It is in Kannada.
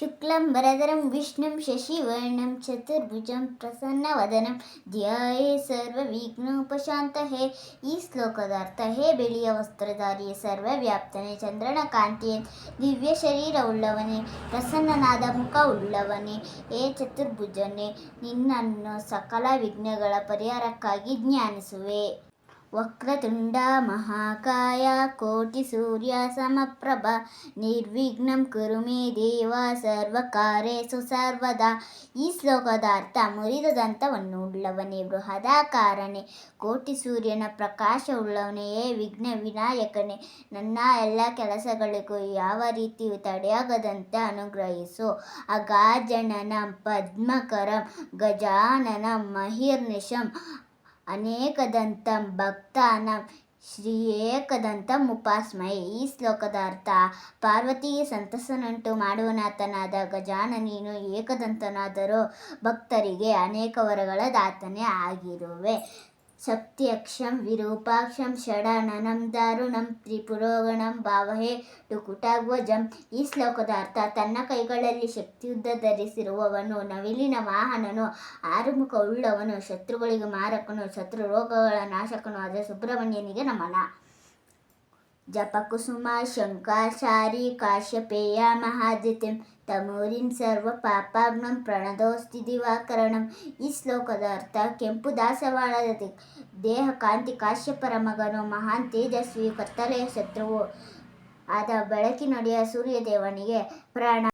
शुक्लं ವಿಷ್ಣುಂ ಶಶಿವರ್ಣಂ ಚತುರ್ಭುಜಂ ಪ್ರಸನ್ನವದನಂ ಧ್ಯಾಯೇ ಸರ್ವವಿಘ್ನೋಪಶಾಂತಹೇ ಈ ಶ್ಲೋಕದ ಅರ್ಥ ಹೇ ಬಿಳಿಯ ವಸ್ತ್ರಧಾರಿಯೇ ಸರ್ವವ್ಯಾಪ್ತನೇ ಚಂದ್ರನ ಕಾಂತಿಯೇ ದಿವ್ಯ ಶರೀರವುಳ್ಳವನೇ ಪ್ರಸನ್ನನಾದ ಮುಖ ಉಳ್ಳವನೇ ಹೇ ಚತುರ್ಭುಜನೇ ನಿನ್ನನ್ನು ಸಕಲ ವಿಘ್ನಗಳ ಪರಿಹಾರಕ್ಕಾಗಿ ಜ್ಞಾನಿಸುವೆ ವಕ್ರತುಂಡ ಮಹಾಕಾಯ ಕೋಟಿ ಸೂರ್ಯ ಸಮಪ್ರಭ ನಿರ್ವಿಘ್ನಂ ಕುರು ಮೇ ದೇವ ಸರ್ವಕಾರೇಸು ಸರ್ವದಾ ಈ ಶ್ಲೋಕದ ಅರ್ಥ ಮುರಿದ ದಂತವನ್ನು ಉಳ್ಳವನೇ ಬೃಹದಾಕಾರನೇ ಕೋಟಿ ಸೂರ್ಯನ ಪ್ರಕಾಶವುಳ್ಳವನೇ ವಿಘ್ನ ವಿನಾಯಕನೇ ನನ್ನ ಎಲ್ಲ ಕೆಲಸಗಳಿಗೂ ಯಾವ ರೀತಿಯೂ ತಡೆಯಾಗದಂತೆ ಅನುಗ್ರಹಿಸು. ಅಗಾಜನನಂ, ಪದ್ಮಕರಂ, ಗಜಾನನಂ, ಮಹಿರ್ನಿಶಂ ಅನೇಕದಂತಂ ಭಕ್ತಾನ ಶ್ರೀ ಏಕದಂತಂ ಉಪಾಸ್ಮಯ ಈ ಶ್ಲೋಕದ ಅರ್ಥ ಪಾರ್ವತಿಗೆ ಸಂತಸನುಂಟು ಮಾಡುವನಾಥನಾದ ಗಜಾನ ನೀನು ಏಕದಂತನಾದರೂ ಭಕ್ತರಿಗೆ ಅನೇಕ ವರಗಳ ದಾತನೇ ಆಗಿರುವೆ. ಸತ್ಯಕ್ಷಂ ವಿರೂಪಾಕ್ಷಂ, ಷಡಾನನಂ, ದಾರುಣಂ, ತ್ರಿಪುರೋಗಣಂ, ಭಾವಹೇ ದುಕುಟಾಗ್ವಜಂ ಈ ಶ್ಲೋಕದ ಅರ್ಥ, ತನ್ನ ಕೈಗಳಲ್ಲಿ ಶಕ್ತಿಯುದ್ಧ ಧರಿಸಿರುವವನು, ನವಿಲಿನ ವಾಹನನು, ಆರುಮುಖ ಉಳ್ಳವನು, ಶತ್ರುಗಳಿಗೆ ಮಾರಕನು, ಶತ್ರು ರೋಗಗಳ ನಾಶಕನು ಆದ ಸುಬ್ರಹ್ಮಣ್ಯನಿಗೆ ನಮನ. ಜಪಕುಸುಮ ಶಂಕಾಚಾರಿ ಕಾಶ್ಯಪೇಯ ಮಹಾದಿತಿಂ ತಮೂರಿನ್ ಸರ್ವ ಪಾಪಾಗ್ನಂ ಪ್ರಣದೋಸ್ತಿ ದಿವಾಕರಣಂ ಈ ಶ್ಲೋಕದ ಅರ್ಥ ಕೆಂಪು ದಾಸವಾಳದ ದೇಹ ಕಾಂತಿ ಕಾಶ್ಯಪರ ಮಗನು ಮಹಾನ್ ತೇಜಸ್ವಿ ಕತ್ತಲೆಯ ಶತ್ರುವು ಆದ ಬೆಳಕಿನೊಡೆಯ ಸೂರ್ಯದೇವನಿಗೆ ಪ್ರಾಣ